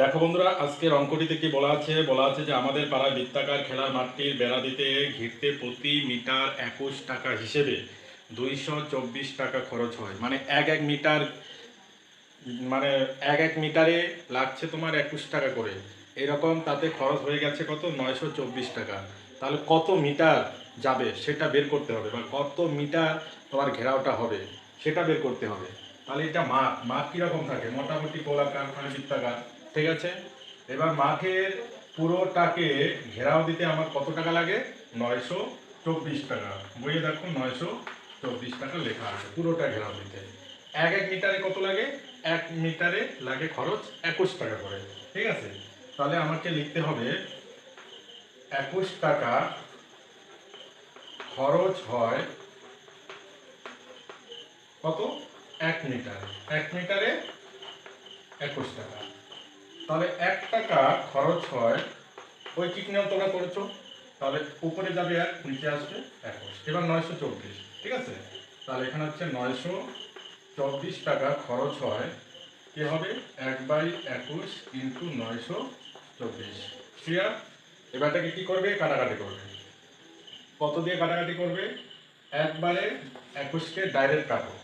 দেখো বন্ধুরা, আজকের অঙ্কটিতে কি বলা আছে? বলা আছে যে আমাদের পাড়ায় বৃত্তাকার, খেলার মাঠটির বেড়া দিতে ঘিরতে প্রতি মিটার একুশ টাকা হিসেবে দুইশো চব্বিশ টাকা খরচ হয়। মানে এক এক মিটার মানে এক এক মিটারে লাগছে তোমার একুশ টাকা করে। এরকম তাতে খরচ হয়ে গেছে কত? নয়শো চব্বিশ টাকা। তাহলে কত মিটার যাবে সেটা বের করতে হবে বা কত মিটার তোমার ঘেরাওটা হবে সেটা বের করতে হবে। তাহলে এটা মাঠ মাঠ কীরকম থাকে? মোটামুটি গোলাকার মানে বৃত্তাকার। ঠিক আছে? এবার মাঠের পুরোটাকে ঘেরাও দিতে আমার কত টাকা লাগে? নয়শো চব্বিশ টাকা। বইয়ে দেখো, নয়শো চব্বিশ টাকা লেখা আছে, পুরোটা ঘেরাও দিতে। এক এক মিটারে কত লাগে? এক মিটারে লাগে খরচ একুশ টাকা করে, ঠিক আছে? তাহলে আমাকে লিখতে হবে, একুশ টাকা খরচ হয় কত? এক মিটারে। এক মিটারে একুশ টাকা। তাহলে এক টাকা খরচ হয়। ওই কি নিয়ম তোমরা করেছ তাহলে উপরে যাবে এক, নিচে আসবে একুশ। এবার নয়শো চব্বিশ, ঠিক আছে? তাহলে এখানে হচ্ছে নয়শো চব্বিশ টাকা খরচ হয়। কি হবে? এক বাই একুশ ইন্টু নয়শো চব্বিশ। ক্লিয়ার এবারটাকে কী করবে? কাটাকাটি করবে। কত দিয়ে কাটাকাটি করবে? একবারে একুশকে ডাইরেক্ট কাটো।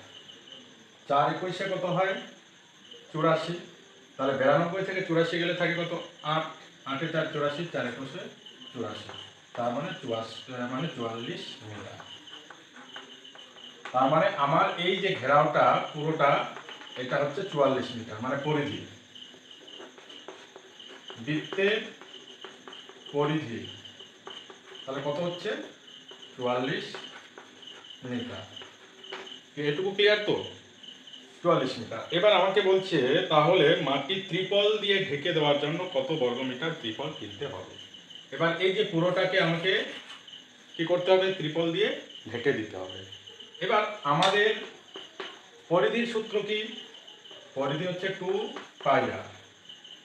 চার একুশে কত হয়? চুরাশি। তাহলে বিরানব্বই থেকে চুরাশি গেলে থাকে কত? আট। আটে চার চুরাশি, চার একুশে চুরাশি। তার মানে চুয়াশি মানে চুয়াল্লিশ মিটার। তার মানে আমার এই যে ঘেরাওটা, পুরোটা, এটা হচ্ছে চুয়াল্লিশ মিটার মানে পরিধি। বৃত্তের পরিধি। তাহলে কত হচ্ছে? চুয়াল্লিশ মিটার। এটুকু ক্লিয়ার তো? চুয়াল্লিশ মিটার। এবার আমাকে বলছে, তাহলে মাটি ত্রিপল দিয়ে ঢেকে দেওয়ার জন্য কত বর্গমিটার ত্রিপল কিনতে হবে? এবার এই যে পুরোটাকে আমাকে কি করতে হবে? ত্রিপল দিয়ে ঢেকে দিতে হবে। এবার আমাদের পরিধির সূত্র কি? পরিধি হচ্ছে টু পাইয়া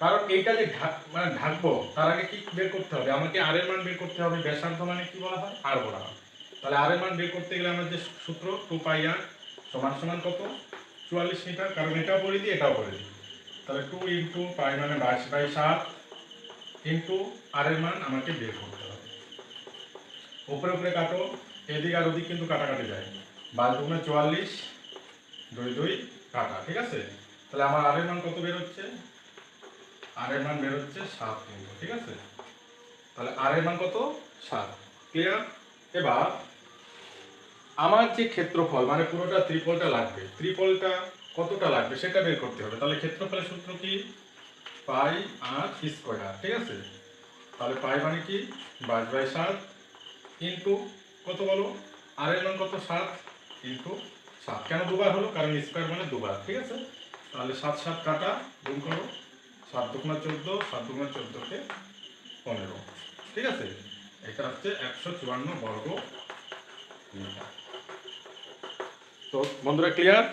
কারণ এইটা যে ঢাক মানে ঢাকবো, তার আগে কি বের করতে হবে? আমাকে আর এর মান বের করতে হবে, ব্যাসার্ধ মানে কি বলা হয়? আর বলা হয় তাহলে আর এর মান বের করতে গেলে আমার যে সূত্র, টু পাই পাইয়া সমান সমান কত? চুয়াল্লিশ মিটার, কারণ এটাও পরিধি এটাও পরিধি তাহলে টু ইন্টু পাই মানে বাইশ বাই সাত ইন্টু আর এর মান আমাকে বের করতে হবে। উপরে উপরে কাটো, এদিক আর ওদিক কিন্তু কাটাকাটি যায়। বাস দুগুণে চুয়াল্লিশ দুই দুই কাটা, ঠিক আছে? তাহলে আমার আর এর মান কত বের হচ্ছে? আর এর মান বের হচ্ছে সাত কিন্তু, ঠিক আছে? তাহলে আর এর মান কত? সাত। ক্লিয়ার এবার আমার যে ক্ষেত্রফল মানে পুরোটা ত্রিপলটা লাগবে, ত্রিপলটা কতটা লাগবে সেটা বের করতে হবে। তাহলে ক্ষেত্রফলের সূত্র কি? পাই আর স্কোয়ার, ঠিক আছে? তাহলে পাই মানে কি? বাইশ বাই সাত ইন্টু কত বলো? আর এর মান কত? সাত ইন্টু সাত। কেন দুবার হলো? কারণ স্কোয়ার মানে দুবার, ঠিক আছে? তাহলে সাত সাত কাটা, গুণ করো। সাত দুগুণা চোদ্দ, সাত দুগুণা চোদ্দকে পনেরো, ঠিক আছে? এটা হচ্ছে একশো চুয়ান্ন বর্গ মিটার। তো বন্ধুরা ক্লিয়ার